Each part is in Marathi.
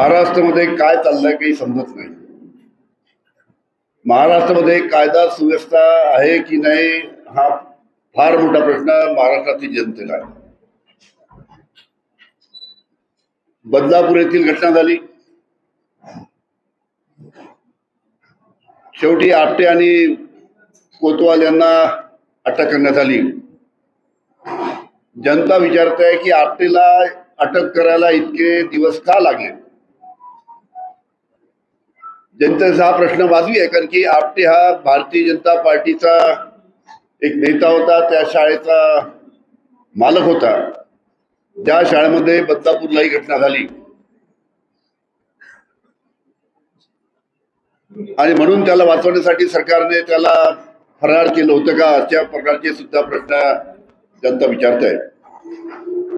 महाराष्ट्रामध्ये काय चाललंय काही समजत नाही. महाराष्ट्रामध्ये कायदा सुव्यवस्था आहे की नाही हा फार मोठा प्रश्न महाराष्ट्रातील जनतेला आहे. बदलापूर येथील घटना झाली. शेवटी आपटे आणि कोतवाल यांना अटक करण्यात आली. जनता विचारत आहे की आपटेला अटक करायला इतके दिवस का लागले? जनतेचा हा प्रश्न वाजवी आहे कारण की आपटे हा भारतीय जनता पार्टीचा एक नेता होता त्या शाळेचा मालक होता. ज्या शाळेमध्ये बदलापूरला ही घटना झाली. आणि म्हणून त्याला वाचवण्यासाठी सरकारने त्याला फरार केलं होतं का अशा प्रकारचे सुद्धा प्रश्न जनता विचारत आहे.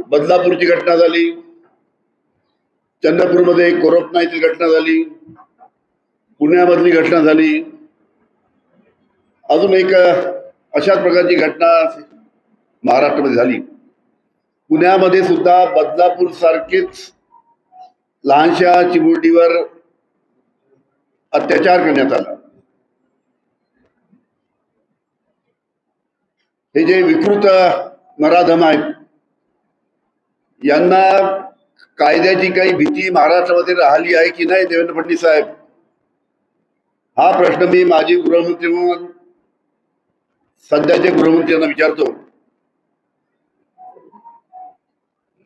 बदलापूरची घटना झाली. चंद्रपूरमध्ये कोरपना येथील घटना झाली. पुण्यामधली घटना झाली. अजून एक अशाच प्रकारची घटना महाराष्ट्रामध्ये झाली. पुण्यामध्ये सुद्धा बदलापूर सारखेच लहानशा चिमुरडीवर अत्याचार करण्यात आला. हे जे विकृत नराधम आहेत यांना कायद्याची काही भीती महाराष्ट्रामध्ये राहिली आहे की नाही देवेंद्र फडणवीस साहेब? हा प्रश्न मी माजी गृहमंत्री म्हणून सध्याचे गृहमंत्री यांना विचारतो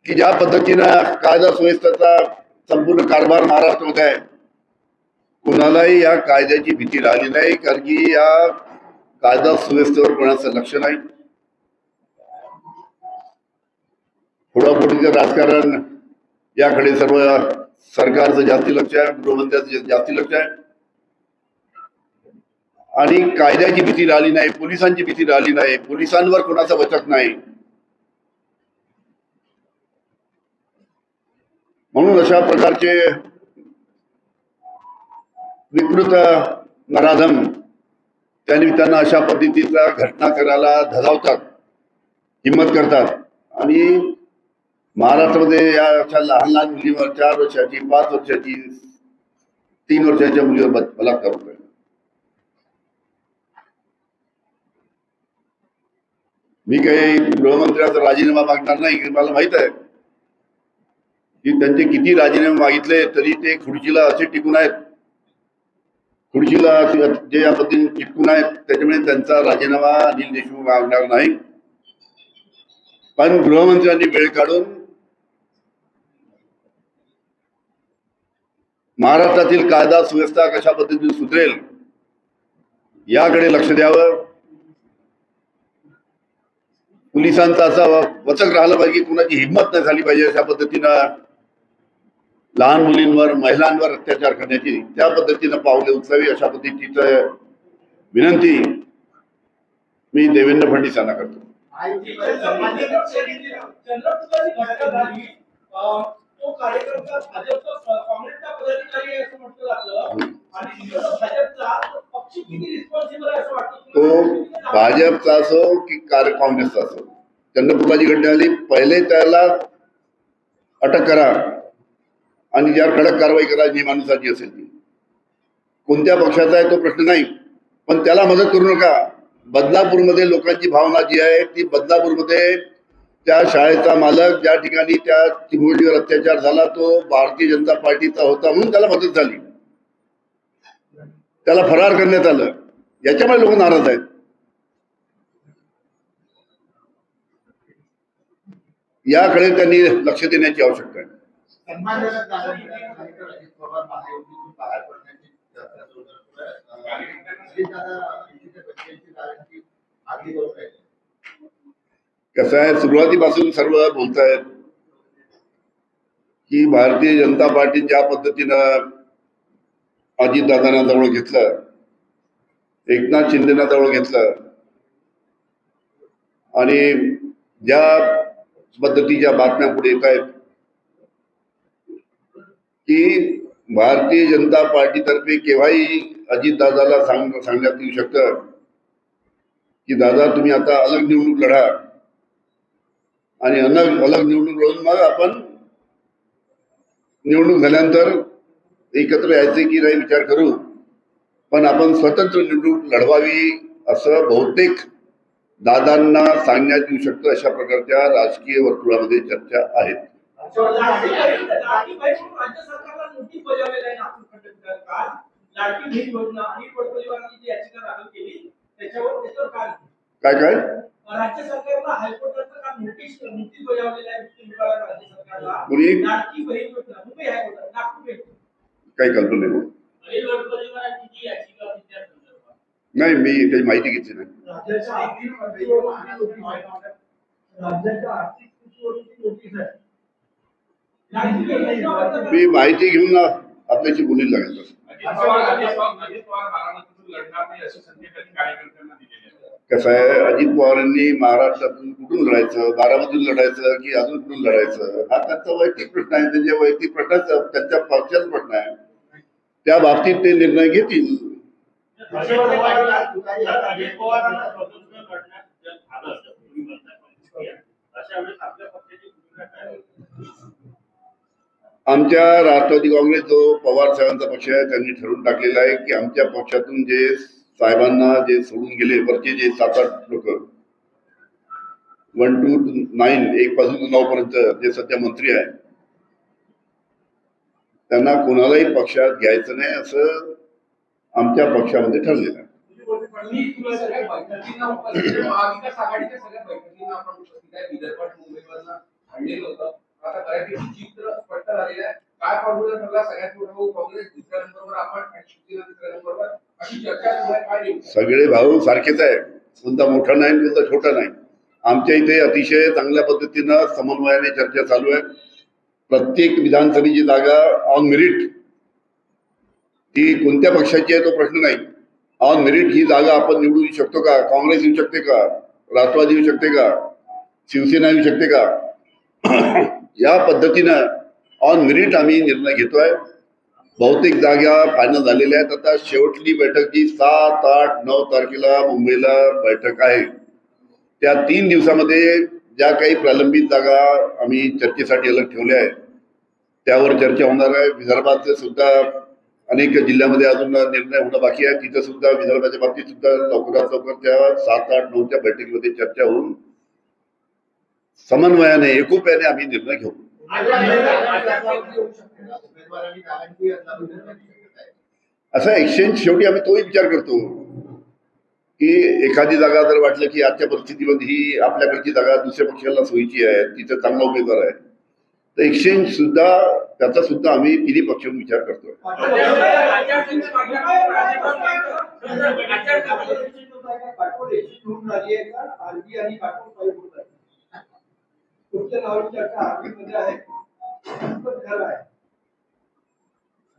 की ज्या पद्धतीनं कायदा सुव्यवस्थेचा संपूर्ण कारभार महाराष्ट्रामध्ये आहे कुणालाही या कायद्याची भीती राहिली नाही कारण की या कायदा सुव्यवस्थेवर कोणाचं लक्ष नाही. फोडाफोडीचं राजकारण याकडे सर्व सरकारचं जास्ती लक्ष आहे गृहमंत्र्याचं जास्ती लक्ष आहे. आणि कायद्याची भीती राहिली नाही पोलिसांची भीती राहिली नाही पोलिसांवर कोणाचा वचक नाही. म्हणून अशा प्रकारचे विकृत नराधम त्यानिमित्तानं अशा पद्धतीचा घटना करायला धजावतात हिंमत करतात. आणि महाराष्ट्रामध्ये या अशा लहान लहान मुलीवर चार वर्षाची पाच वर्षाची तीन वर्षाच्या मुलीवर बलात्कार होतोय. मी काही गृहमंत्र्याचा राजीनामा मागणार नाही मला माहीत आहे. की त्यांचे किती राजीनामे मागितले तरी ते खुर्चीला असे टिकून आहेत. खुर्चीला जे या पद्धतीने टिकून आहेत त्याच्यामुळे त्यांचा राजीनामा अनिल देशमुख मागणार नाही. पण गृहमंत्र्यांनी वेळ काढून महाराष्ट्रातील कायदा सुव्यवस्था कशा पद्धतीने सुधरेल याकडे लक्ष द्यावं. पोलिसांचा असा वचक राहिला पाहिजे कुणाची हिंमत नाही झाली पाहिजे अशा पद्धतीनं लहान मुलींवर महिलांवर अत्याचार करण्याची. त्या पद्धतीनं पावले उचलावी अशा पद्धतीचं विनंती मी देवेंद्र फडणवीस यांना करतो. चंद्रपूरची तो भाजपचा असो की काँग्रेसचा असो चंद्रपूरला घटना झाली पहिले त्याला अटक करा आणि ज्यावर कडक कारवाई करा नियमानुसार असेल ती. कोणत्या पक्षाचा आहे तो प्रश्न नाही पण त्याला मदत करू नका. बदलापूरमध्ये लोकांची भावना जी आहे ती बदलापूरमध्ये त्या शाळेचा मालक ज्या ठिकाणी त्या चिमुरडीवर अत्याचार झाला तो भारतीय जनता पार्टीचा होता म्हणून त्याला मदत झाली. त्याला फरार करण्यात आलं. याच्यामुळे लोक नाराज आहेत. याकडे त्यांनी लक्ष देण्याची आवश्यकता आहे. कसं आहे सुरुवातीपासून सर्व बोलतायत की भारतीय जनता पार्टी ज्या पद्धतीनं अजितदादांना जवळ घेतलं. एकनाथ शिंदेना जवळ घेतलं. आणि ज्या पद्धतीच्या बातम्या पुढे येत आहेत की भारतीय जनता पार्टीतर्फे केव्हाही अजितदादाला सांग सांगण्यात येऊ शकतं. की दादा तुम्ही आता अलग निवडणूक लढा. आणि अलग अलग निवडणूक लढून मग आपण निवडणूक झाल्यानंतर एकत्र यायचे की नाही विचार करू. पण आपण स्वतंत्र निवडणूक लढवावी असं बहुतेक दादांना सांगण्यात येऊ शकतं अशा प्रकारच्या राजकीय वर्तुळामध्ये चर्चा आहेत. काय काय? राज्य सरकारला हायकोर्टाचं काल नोटीस नोटीस बजावलेलं आहे कोणी? काही कल्पना नाही नाही मी काही माहिती घेतली नाही. मी माहिती घेऊन ना आपल्याशी बोलील लागेल कसं आहे अजित पवारांनी महाराष्ट्रातून कुठून लढायचं बारामतीतून लढायचं की अजून कुठून लढायचं? हा त्यांचा वैयक्तिक प्रश्न आहे त्यांच्या वैयक्तिक प्रश्नाचा त्यांच्या पक्षाचा प्रश्न आहे. त्या बाबतीत ते निर्णय घेतील. आमच्या राष्ट्रवादी काँग्रेस जो पवार साहेबांचा पक्ष आहे त्यांनी ठरवून टाकलेला आहे की आमच्या पक्षातून जे साहेबांना जे सोडून गेले वरचे जे सात आठ लोक वन टू नाईन एक पासून नऊ पर्यंत जे सध्या मंत्री आहेत त्यांना कोणालाही पक्षात घ्यायचं नाही असं आमच्या पक्षामध्ये ठरलेलं आहे. मी तुला सगळ्या बैठकींना उपस्थित आहे. महाविकास आघाडीच्या सगळ्या बैठकींना आपण उपस्थित आहे. विदर्भात मुंबईवरनं आणलेलं होतं. आता बऱ्यापैकी चित्र स्पष्ट झालेलं आहे. काय फॉर्म्युला ठरला? सगळ्यात मोठा भाऊ काँग्रेस दुसऱ्या नंबरवर आपण आणि शिवसेना तिसऱ्या नंबरवर. अशी चर्चा सुरू आहे. काय नेमकं? सगळे भाऊ सारखेच आहे. कोणता मोठा नाही कोणता छोटा नाही. आमच्या इथे अतिशय चांगल्या पद्धतीनं समन्वयाने चर्चा चालू आहे. प्रत्येक विधानसभेची जागा ऑन मेरिट ती कोणत्या पक्षाची आहे तो प्रश्न नाही. ऑन मेरिट ही जागा आपण निवडून येऊ शकतो का? काँग्रेस येऊ शकते का? राष्ट्रवादी येऊ शकते का? शिवसेना येऊ शकते का? या पद्धतीनं ऑन मेरिट आम्ही निर्णय घेतोय. बहुतेक जागा फायनल झालेल्या आहेत. आता शेवटली बैठक जी सात आठ नऊ तारखेला मुंबईला बैठक आहे. त्या तीन दिवसामध्ये ज्या काही प्रलंबित जागा आम्ही चर्चेसाठी अलग ठेवल्या आहेत त्यावर चर्चा होणार आहे. विदर्भात सुद्धा अनेक जिल्ह्यामध्ये अजून निर्णय होणं बाकी आहे. तिथं सुद्धा विदर्भाच्या बाबतीत सुद्धा लवकरात लवकर त्या सात आठ नऊच्या बैठकीमध्ये चर्चा होऊन समन्वयाने एकोप्याने आम्ही निर्णय घेऊ. असा एक्सचेंज शेवटी आम्ही तोही विचार करतो. की एखादी जागा जर वाटलं की आजच्या परिस्थितीमध्ये ही आपल्याकडची जागा दुसऱ्या पक्षाला सोयीची आहे तिथं चांगला उमेदवार आहे तर एक्सचेंज सुद्धा त्याचा सुद्धा आम्ही तिन्ही पक्ष विचार करतोय.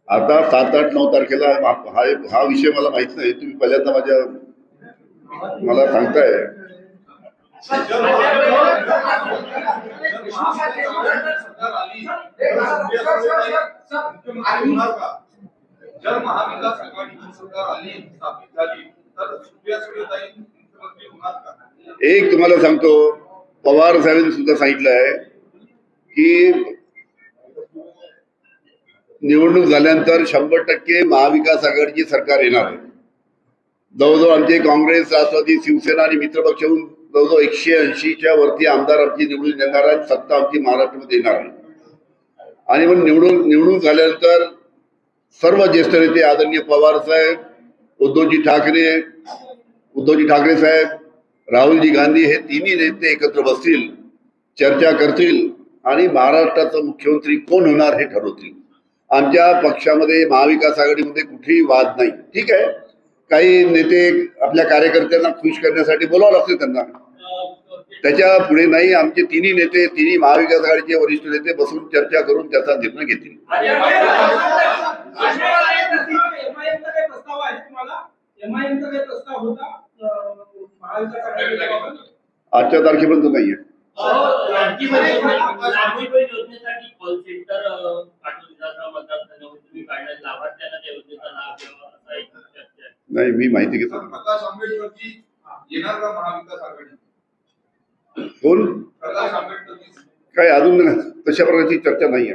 आता सात आठ नऊ तारखेला हा हा विषय मला माहीत नाही. तुम्ही पहिल्यांदा माझ्या मला सांगताय. सरकार आली जर महाविकास आघाडीची सरकार आली स्थापित झाली तर सुप्रिया सुळेताई मुख्यमंत्री होणार का? एक तुम्हाला सांगतो पवार साहेबांनी सुद्धा सांगितलं आहे की निवडणूक झाल्यानंतर शंभर टक्के महाविकास आघाडीची सरकार येणार आहे. जवळजवळ आमचे काँग्रेस राष्ट्रवादी शिवसेना आणि मित्रपक्ष होऊन जवळजवळ एकशे ऐंशीच्या वरती आमदार आमची निवडून येणार आहे सत्ता आमची महाराष्ट्रामध्ये येणार आहे. आणि मग निवडून निवडून झाल्यानंतर सर्व ज्येष्ठ नेते आदरणीय पवार साहेब उद्धवजी ठाकरे उद्धवजी ठाकरे साहेब राहुलजी गांधी हे तिन्ही नेते एकत्र बसतील चर्चा करतील आणि महाराष्ट्राचा मुख्यमंत्री कोण होणार हे ठरवतील. आमच्या पक्षामध्ये महाविकास आघाडीमध्ये कुठेही वाद नाही. ठीक आहे? काही नेते आपल्या कार्यकर्त्यांना खुश करण्यासाठी बोलावं लागतं त्यांना. त्याच्या पुढे नाही आमचे तिन्ही नेते तिन्ही महाविकास आघाडीचे वरिष्ठ नेते बसून चर्चा करून त्याचा निर्णय घेतील. आहे आजच्या तारखेपर्यंत नाहीये. नाही मी माहिती घेतो. प्रकाश आंबेडकरजी येणार का महाविकास आघाडी. कोण? प्रकाश काय अजून तशा प्रकारची चर्चा केलेला आहे.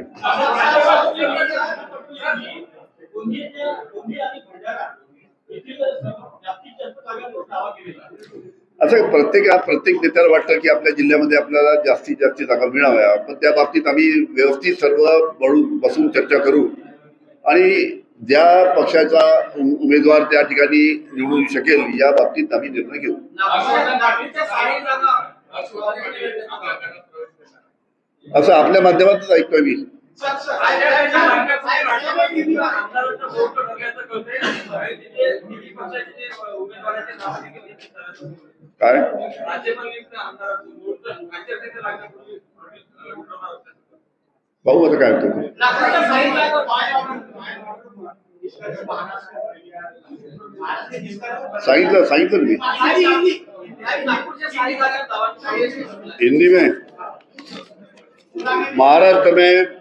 असं प्रत्येक प्रत्येक नेत्याला वाटतं की आपल्या जिल्ह्यामध्ये आपल्याला जास्तीत जास्त जागा मिळाव्या. पण त्या बाबतीत आम्ही व्यवस्थित सर्व बळून बसून चर्चा करू. आणि ज्या पक्षाचा उमेदवार त्या ठिकाणी निवडून येऊ शकेल या बाबतीत आम्ही निर्णय घेऊ. असं आपल्या माध्यमातच ऐकतोय मी. काय? भाऊ असं काय होतं सांगितलं सांगितलं मी. हिंदी में महाराष्ट्र में